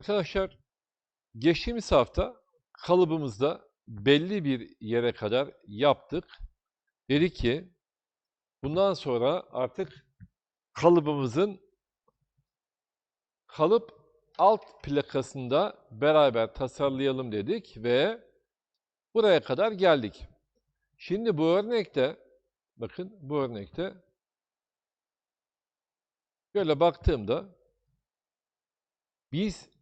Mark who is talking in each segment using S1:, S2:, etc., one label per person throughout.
S1: Arkadaşlar geçtiğimiz hafta kalıbımızda belli bir yere kadar yaptık. Dedi ki bundan sonra artık kalıbımızın kalıp alt plakasında beraber tasarlayalım dedik ve buraya kadar geldik. Şimdi bu örnekte bakın bu örnekte böyle baktığımda biz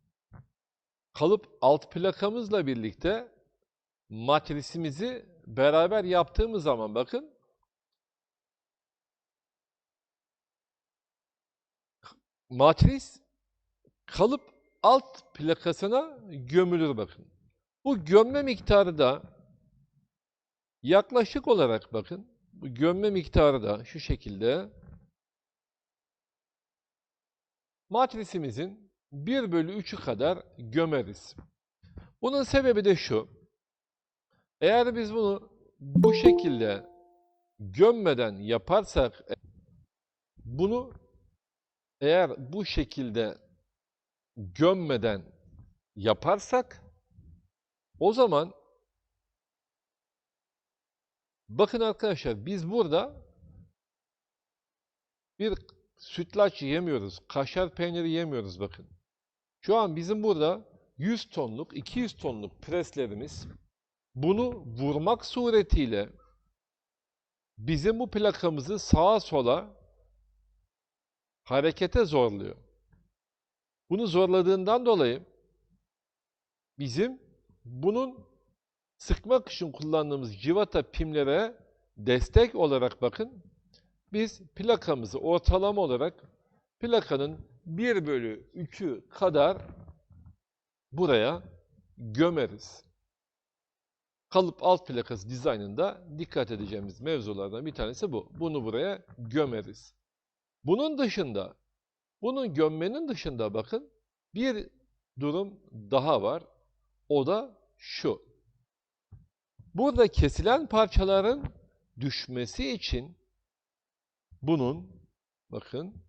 S1: kalıp alt plakamızla birlikte matrisimizi beraber yaptığımız zaman bakın matris kalıp alt plakasına gömülür bakın. Bu gömme miktarı da yaklaşık olarak bakın bu gömme miktarı da şu şekilde matrisimizin 1 bölü 3'ü kadar gömeriz. Bunun sebebi de şu. Eğer biz bunu bu şekilde gömmeden yaparsak bunu eğer bu şekilde gömmeden yaparsak o zaman bakın arkadaşlar biz burada bir sütlaç yemiyoruz. Kaşar peyniri yemiyoruz bakın. Şu an bizim burada 100 tonluk, 200 tonluk preslerimiz bunu vurmak suretiyle bizim bu plakamızı sağa sola harekete zorluyor. Bunu zorladığından dolayı bizim bunun sıkmak için kullandığımız civata pimlere destek olarak bakın biz plakamızı ortalama olarak plakanın 1 bölü 3'ü kadar buraya gömeriz. Kalıp alt plakası dizaynında dikkat edeceğimiz mevzulardan bir tanesi bu. Bunu buraya gömeriz. Bunun dışında, bunun gömmenin dışında bakın bir durum daha var. O da şu. Burada kesilen parçaların düşmesi için bunun bakın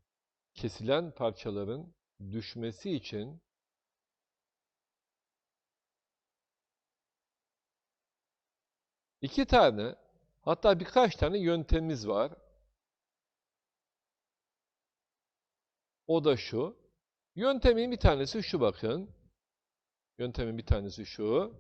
S1: kesilen parçaların düşmesi için iki tane hatta birkaç tane yöntemimiz var. O da şu. Yöntemin bir tanesi şu bakın. Yöntemin bir tanesi şu.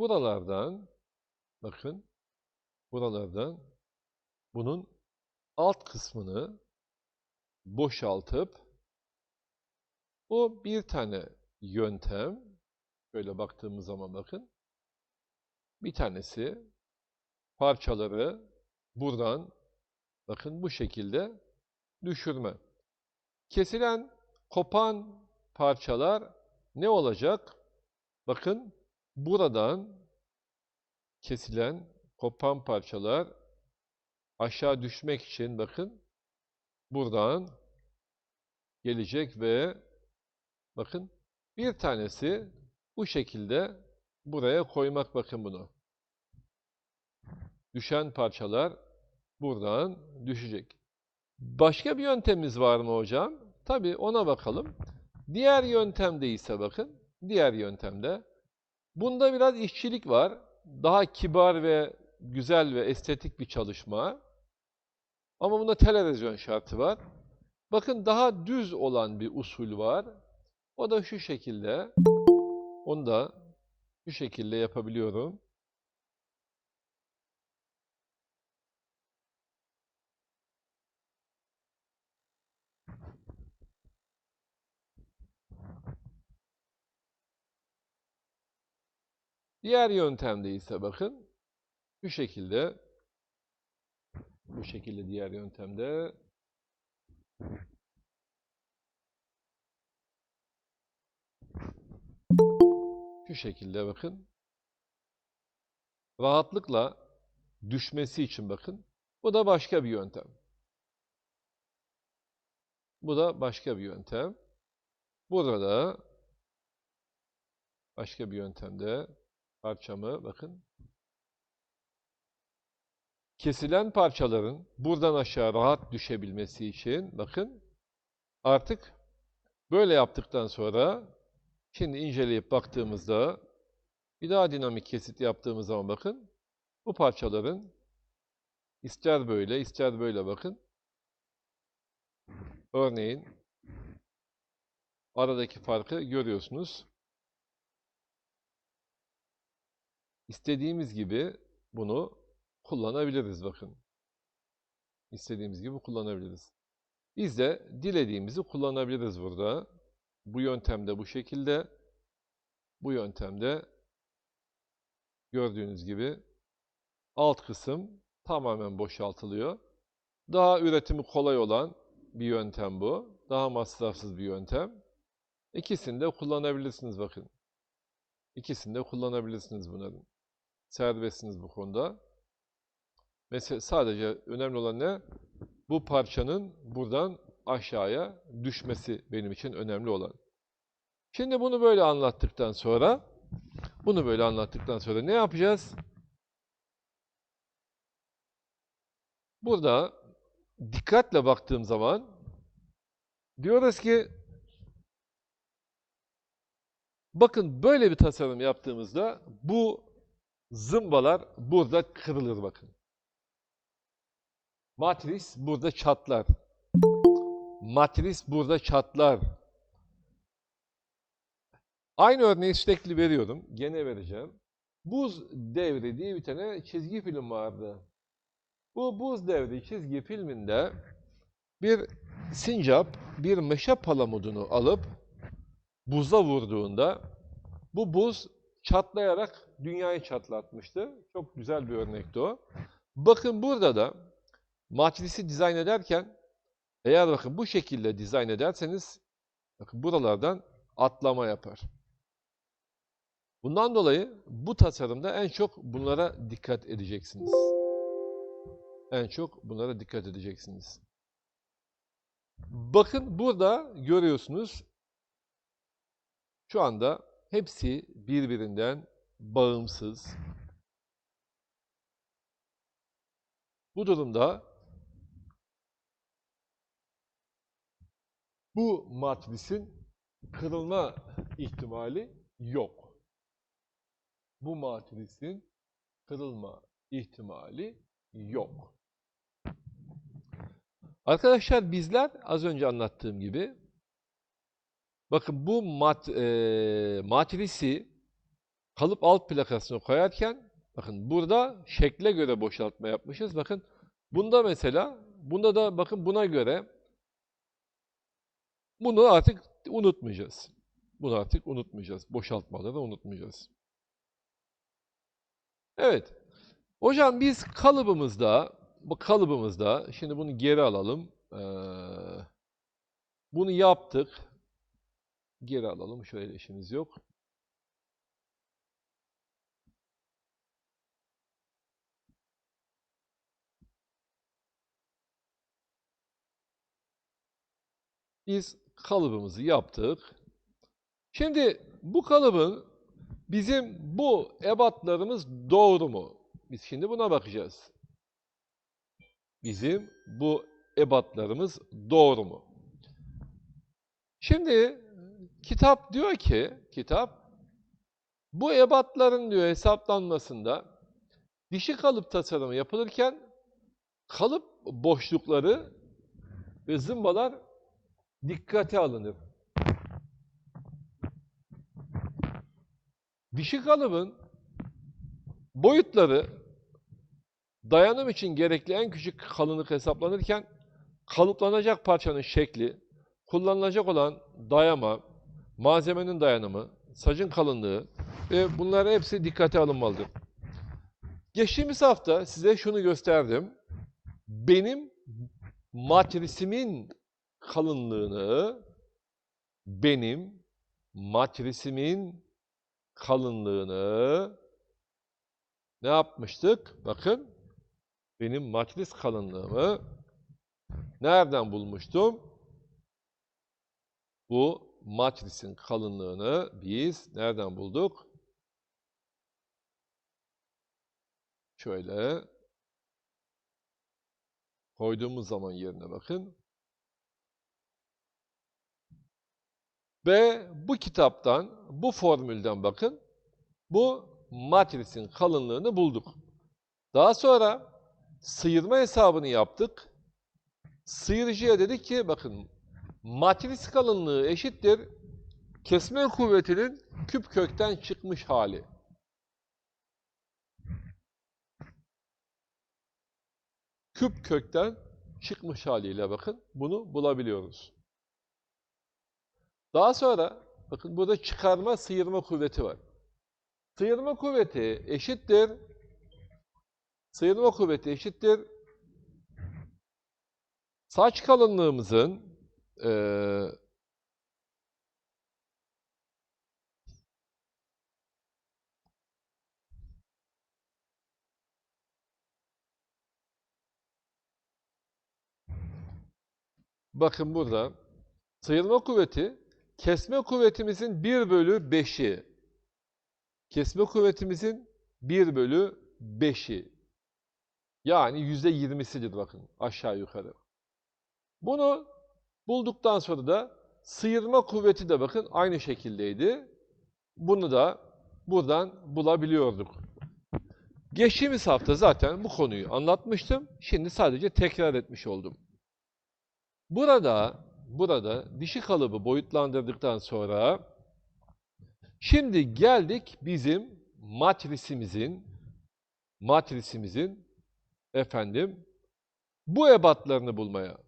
S1: Buralardan bakın buralardan bunun alt kısmını boşaltıp bu bir tane yöntem böyle baktığımız zaman bakın bir tanesi parçaları buradan bakın bu şekilde düşürme. Kesilen, kopan parçalar ne olacak? Bakın buradan kesilen, kopan parçalar aşağı düşmek için bakın buradan gelecek ve bakın bir tanesi bu şekilde buraya koymak bakın bunu. Düşen parçalar buradan düşecek. Başka bir yöntemimiz var mı hocam? Tabii ona bakalım. Diğer yöntemde ise bakın, diğer yöntemde bunda biraz işçilik var. Daha kibar ve güzel ve estetik bir çalışma. Ama bunda televizyon şartı var. Bakın daha düz olan bir usul var. O da şu şekilde. Onu da şu şekilde yapabiliyorum. Diğer yöntemde ise bakın şu şekilde bu şekilde diğer yöntemde şu şekilde bakın rahatlıkla düşmesi için bakın bu da başka bir yöntem. Bu da başka bir yöntem. Burada başka bir yöntemde parçamı bakın. Kesilen parçaların buradan aşağı rahat düşebilmesi için bakın artık böyle yaptıktan sonra şimdi inceleyip baktığımızda bir daha dinamik kesit yaptığımız zaman bakın bu parçaların ister böyle ister böyle bakın Örneğin aradaki farkı görüyorsunuz. İstediğimiz gibi bunu kullanabiliriz bakın. İstediğimiz gibi kullanabiliriz. Biz de dilediğimizi kullanabiliriz burada. Bu yöntemde bu şekilde. Bu yöntemde gördüğünüz gibi alt kısım tamamen boşaltılıyor. Daha üretimi kolay olan bir yöntem bu. Daha masrafsız bir yöntem. İkisini de kullanabilirsiniz bakın. İkisini de kullanabilirsiniz bunların. Serbestsiniz bu konuda. Mesela sadece önemli olan ne? Bu parçanın buradan aşağıya düşmesi benim için önemli olan. Şimdi bunu böyle anlattıktan sonra bunu böyle anlattıktan sonra ne yapacağız? Burada dikkatle baktığım zaman diyoruz ki bakın böyle bir tasarım yaptığımızda bu zımbalar burada kırılır bakın. Matris burada çatlar. Matris burada çatlar. Aynı örneği sürekli veriyorum. Gene vereceğim. Buz Devri diye bir tane çizgi film vardı. Bu Buz Devri çizgi filminde bir sincap bir meşe palamudunu alıp buza vurduğunda bu buz çatlayarak dünyayı çatlatmıştı. Çok güzel bir örnekti o. Bakın burada da matrisi dizayn ederken eğer bakın bu şekilde dizayn ederseniz bakın buralardan atlama yapar. Bundan dolayı bu tasarımda en çok bunlara dikkat edeceksiniz. En çok bunlara dikkat edeceksiniz. Bakın burada görüyorsunuz şu anda hepsi birbirinden bağımsız. Bu durumda bu matrisin kırılma ihtimali yok. Bu matrisin kırılma ihtimali yok. Arkadaşlar bizler az önce anlattığım gibi bakın bu mat, e, matrisi kalıp alt plakasına koyarken bakın burada şekle göre boşaltma yapmışız. Bakın bunda mesela bunda da bakın buna göre bunu artık unutmayacağız. Bunu artık unutmayacağız. Boşaltmaları unutmayacağız. Evet. Hocam biz kalıbımızda bu kalıbımızda, şimdi bunu geri alalım. Ee, bunu yaptık. Geri alalım, şöyle işimiz yok. Biz kalıbımızı yaptık. Şimdi bu kalıbın bizim bu ebatlarımız doğru mu? Biz şimdi buna bakacağız bizim bu ebatlarımız doğru mu? Şimdi kitap diyor ki, kitap bu ebatların diyor hesaplanmasında dişi kalıp tasarımı yapılırken kalıp boşlukları ve zımbalar dikkate alınır. Dişi kalıbın boyutları Dayanım için gerekli en küçük kalınlık hesaplanırken kalıplanacak parçanın şekli, kullanılacak olan dayama, malzemenin dayanımı, sacın kalınlığı ve bunlar hepsi dikkate alınmalıdır. Geçtiğimiz hafta size şunu gösterdim. Benim matrisimin kalınlığını benim matrisimin kalınlığını ne yapmıştık? Bakın benim matris kalınlığımı nereden bulmuştum? Bu matrisin kalınlığını biz nereden bulduk? Şöyle koyduğumuz zaman yerine bakın. Ve bu kitaptan, bu formülden bakın, bu matrisin kalınlığını bulduk. Daha sonra sıyırma hesabını yaptık. Sıyırıcıya dedik ki, bakın matris kalınlığı eşittir kesme kuvvetinin küp kökten çıkmış hali. Küp kökten çıkmış haliyle bakın bunu bulabiliyoruz. Daha sonra bakın burada çıkarma sıyırma kuvveti var. Sıyırma kuvveti eşittir sıyırma kuvveti eşittir saç kalınlığımızın eee bakın burada sıyırma kuvveti kesme kuvvetimizin 1 bölü 5'i. Kesme kuvvetimizin 1 bölü 5'i. Yani %20'sidir bakın aşağı yukarı. Bunu bulduktan sonra da sıyırma kuvveti de bakın aynı şekildeydi. Bunu da buradan bulabiliyorduk. Geçtiğimiz hafta zaten bu konuyu anlatmıştım. Şimdi sadece tekrar etmiş oldum. Burada burada dişi kalıbı boyutlandırdıktan sonra şimdi geldik bizim matrisimizin matrisimizin efendim bu ebatlarını bulmaya.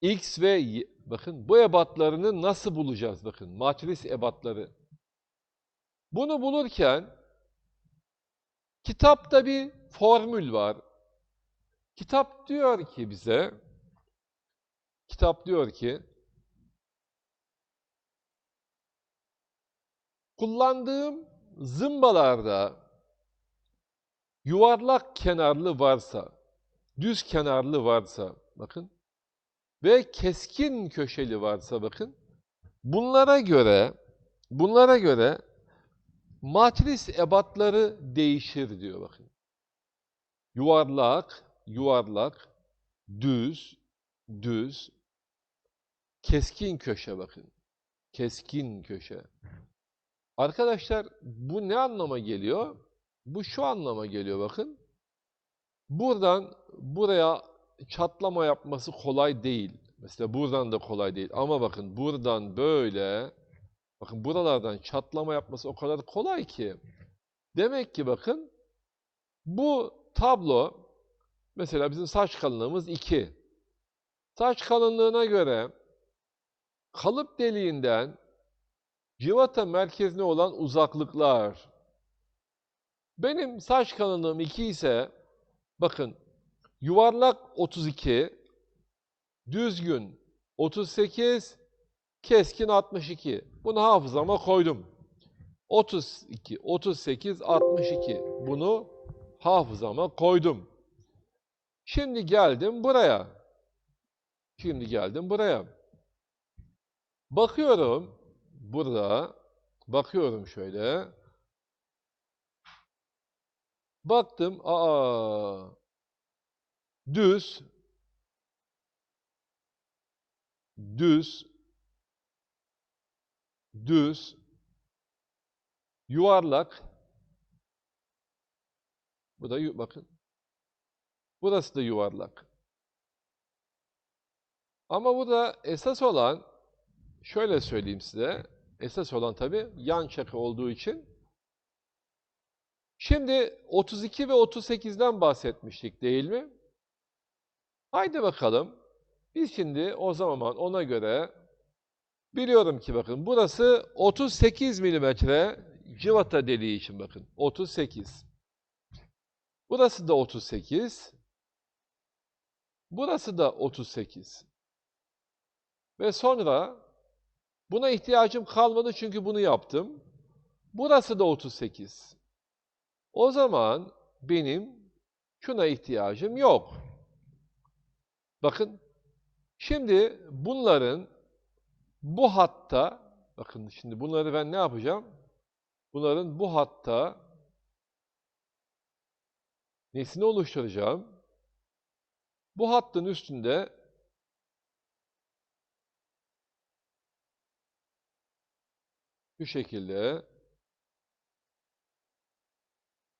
S1: X ve Y, bakın bu ebatlarını nasıl bulacağız bakın matris ebatları. Bunu bulurken kitapta bir formül var. Kitap diyor ki bize Kitap diyor ki, kullandığım zımbalarda yuvarlak kenarlı varsa, düz kenarlı varsa, bakın, ve keskin köşeli varsa, bakın, bunlara göre, bunlara göre matris ebatları değişir diyor, bakın. Yuvarlak, yuvarlak, düz, düz, Keskin köşe bakın. Keskin köşe. Arkadaşlar bu ne anlama geliyor? Bu şu anlama geliyor bakın. Buradan buraya çatlama yapması kolay değil. Mesela buradan da kolay değil. Ama bakın buradan böyle, bakın buralardan çatlama yapması o kadar kolay ki. Demek ki bakın bu tablo, mesela bizim saç kalınlığımız 2. Saç kalınlığına göre kalıp deliğinden civata merkezine olan uzaklıklar. Benim saç kalınlığım 2 ise bakın yuvarlak 32, düzgün 38, keskin 62. Bunu hafızama koydum. 32, 38, 62. Bunu hafızama koydum. Şimdi geldim buraya. Şimdi geldim buraya. Bakıyorum burada, bakıyorum şöyle. Baktım, aa, düz, düz, düz, yuvarlak. Bu da bakın. Burası da yuvarlak. Ama burada esas olan şöyle söyleyeyim size. Esas olan tabi yan çakı olduğu için. Şimdi 32 ve 38'den bahsetmiştik değil mi? Haydi bakalım. Biz şimdi o zaman ona göre biliyorum ki bakın burası 38 milimetre civata deliği için bakın. 38. Burası da 38. Burası da 38. Ve sonra Buna ihtiyacım kalmadı çünkü bunu yaptım. Burası da 38. O zaman benim şuna ihtiyacım yok. Bakın, şimdi bunların bu hatta, bakın şimdi bunları ben ne yapacağım? Bunların bu hatta nesini oluşturacağım? Bu hattın üstünde şu şekilde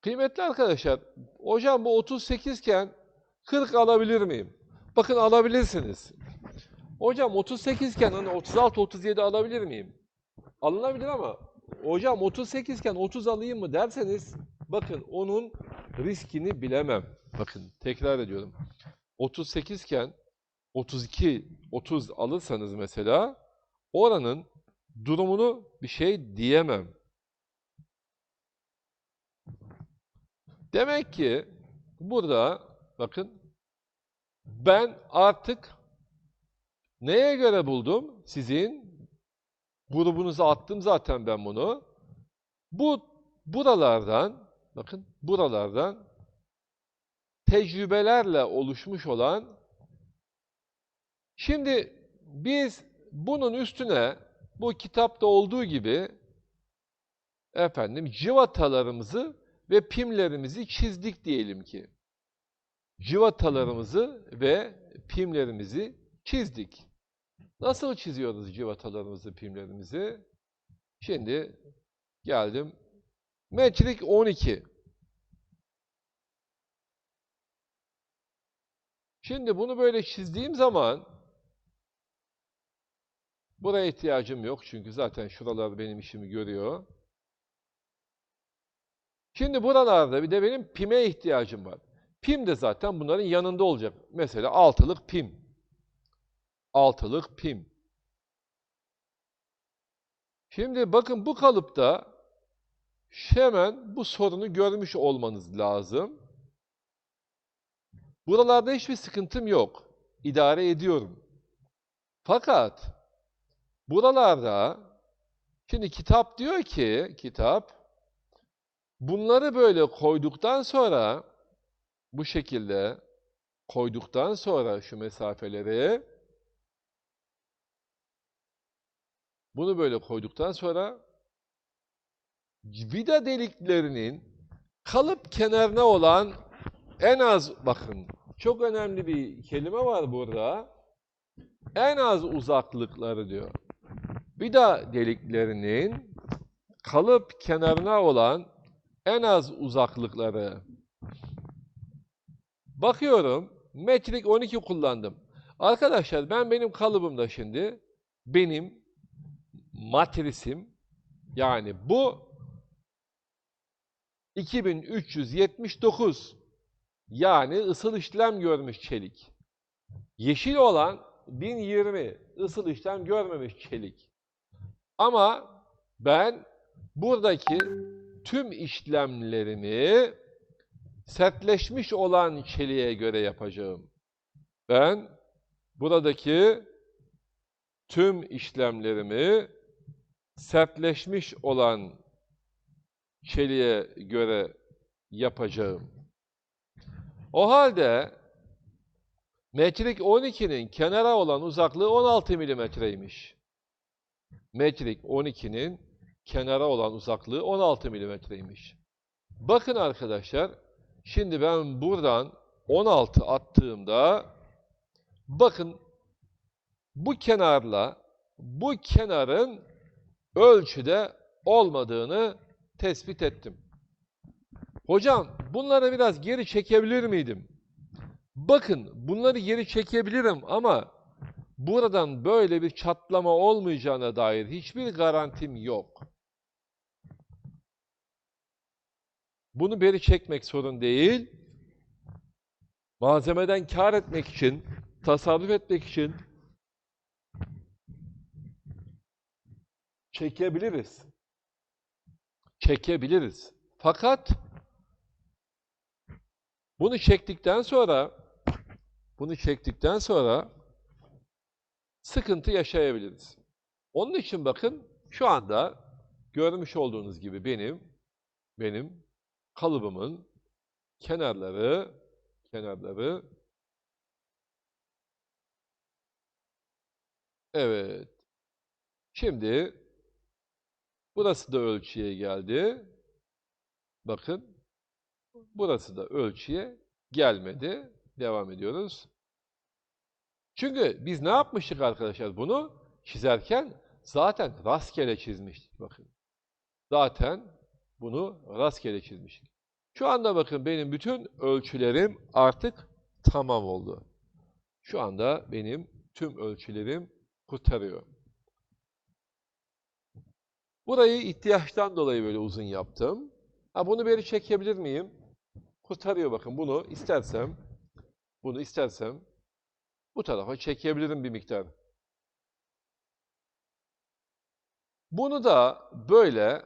S1: Kıymetli arkadaşlar, hocam bu 38 iken 40 alabilir miyim? Bakın alabilirsiniz. Hocam 38 iken hani 36 37 alabilir miyim? Alınabilir ama hocam 38 iken 30 alayım mı derseniz bakın onun riskini bilemem. Bakın tekrar ediyorum. 38 iken 32 30 alırsanız mesela oranın durumunu bir şey diyemem. Demek ki burada bakın ben artık neye göre buldum? Sizin grubunuza attım zaten ben bunu. Bu buralardan bakın buralardan tecrübelerle oluşmuş olan şimdi biz bunun üstüne bu kitapta olduğu gibi efendim civatalarımızı ve pimlerimizi çizdik diyelim ki. Civatalarımızı ve pimlerimizi çizdik. Nasıl çiziyoruz civatalarımızı, pimlerimizi? Şimdi geldim. Metrik 12. Şimdi bunu böyle çizdiğim zaman buraya ihtiyacım yok çünkü zaten şuralar benim işimi görüyor. Şimdi buralarda bir de benim pime ihtiyacım var. Pim de zaten bunların yanında olacak. Mesela altılık pim. Altılık pim. Şimdi bakın bu kalıpta hemen bu sorunu görmüş olmanız lazım. Buralarda hiçbir sıkıntım yok. İdare ediyorum. Fakat buralarda şimdi kitap diyor ki kitap Bunları böyle koyduktan sonra bu şekilde koyduktan sonra şu mesafeleri bunu böyle koyduktan sonra vida deliklerinin kalıp kenarına olan en az bakın çok önemli bir kelime var burada. En az uzaklıkları diyor. Vida deliklerinin kalıp kenarına olan en az uzaklıkları. Bakıyorum, metrik 12 kullandım. Arkadaşlar ben benim kalıbımda şimdi, benim matrisim, yani bu 2379, yani ısıl işlem görmüş çelik. Yeşil olan 1020, ısıl işlem görmemiş çelik. Ama ben buradaki tüm işlemlerimi sertleşmiş olan çeliğe göre yapacağım. Ben buradaki tüm işlemlerimi sertleşmiş olan çeliğe göre yapacağım. O halde metrik 12'nin kenara olan uzaklığı 16 milimetreymiş. Metrik 12'nin kenara olan uzaklığı 16 milimetreymiş. Bakın arkadaşlar, şimdi ben buradan 16 attığımda, bakın bu kenarla bu kenarın ölçüde olmadığını tespit ettim. Hocam bunları biraz geri çekebilir miydim? Bakın bunları geri çekebilirim ama buradan böyle bir çatlama olmayacağına dair hiçbir garantim yok. Bunu beri çekmek sorun değil. Malzemeden kar etmek için, tasarruf etmek için çekebiliriz. Çekebiliriz. Fakat bunu çektikten sonra bunu çektikten sonra sıkıntı yaşayabiliriz. Onun için bakın şu anda görmüş olduğunuz gibi benim benim kalıbımın kenarları kenarları Evet. Şimdi burası da ölçüye geldi. Bakın. Burası da ölçüye gelmedi. Devam ediyoruz. Çünkü biz ne yapmıştık arkadaşlar? Bunu çizerken zaten rastgele çizmiştik. Bakın. Zaten bunu rastgele çizmiştik. Şu anda bakın benim bütün ölçülerim artık tamam oldu. Şu anda benim tüm ölçülerim kurtarıyor. Burayı ihtiyaçtan dolayı böyle uzun yaptım. Ha bunu beri çekebilir miyim? Kurtarıyor bakın bunu istersem bunu istersem bu tarafa çekebilirim bir miktar. Bunu da böyle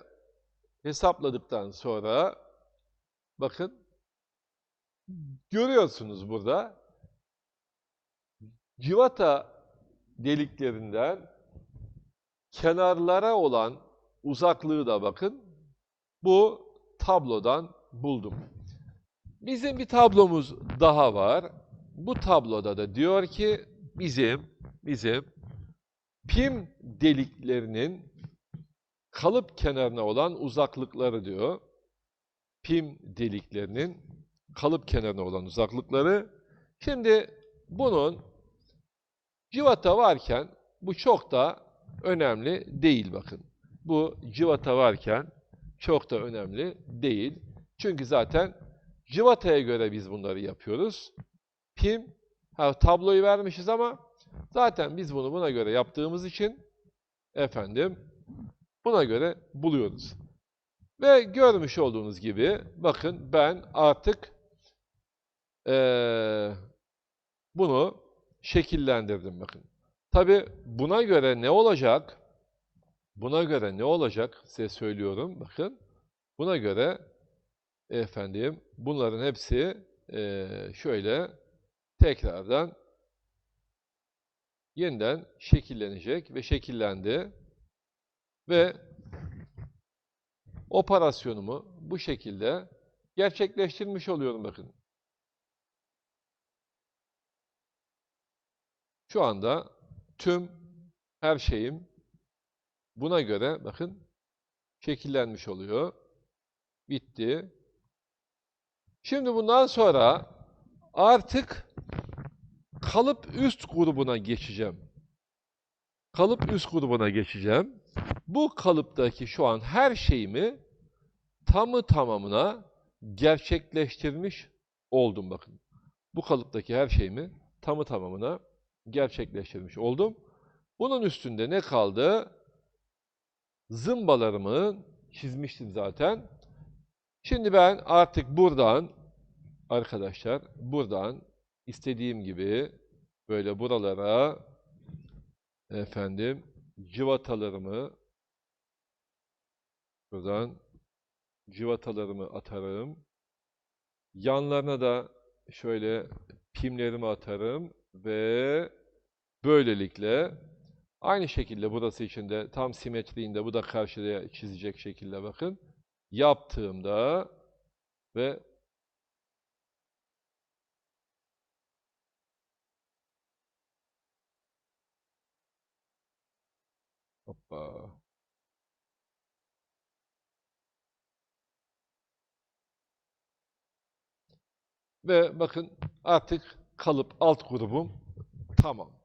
S1: hesapladıktan sonra bakın görüyorsunuz burada civata deliklerinden kenarlara olan uzaklığı da bakın bu tablodan buldum. Bizim bir tablomuz daha var. Bu tabloda da diyor ki bizim bizim pim deliklerinin kalıp kenarına olan uzaklıkları diyor. Pim deliklerinin kalıp kenarına olan uzaklıkları. Şimdi bunun civata varken bu çok da önemli değil bakın. Bu civata varken çok da önemli değil. Çünkü zaten civataya göre biz bunları yapıyoruz. Pim, ha, tabloyu vermişiz ama zaten biz bunu buna göre yaptığımız için efendim buna göre buluyoruz. Ve görmüş olduğunuz gibi bakın ben artık eee, bunu şekillendirdim bakın. Tabi buna göre ne olacak? Buna göre ne olacak size söylüyorum bakın. Buna göre efendim bunların hepsi eee, şöyle tekrardan yeniden şekillenecek ve şekillendi. Ve operasyonumu bu şekilde gerçekleştirmiş oluyorum bakın. Şu anda tüm her şeyim buna göre bakın şekillenmiş oluyor. Bitti. Şimdi bundan sonra artık kalıp üst grubuna geçeceğim. Kalıp üst grubuna geçeceğim. Bu kalıptaki şu an her şeyimi tamı tamamına gerçekleştirmiş oldum bakın. Bu kalıptaki her şeyimi tamı tamamına gerçekleştirmiş oldum. Bunun üstünde ne kaldı? Zımbalarımı çizmiştim zaten. Şimdi ben artık buradan arkadaşlar buradan istediğim gibi böyle buralara efendim civatalarımı buradan civatalarımı atarım. Yanlarına da şöyle pimlerimi atarım ve böylelikle aynı şekilde burası için de tam simetriğinde bu da karşıya çizecek şekilde bakın yaptığımda ve ve bakın artık kalıp alt grubum tamam.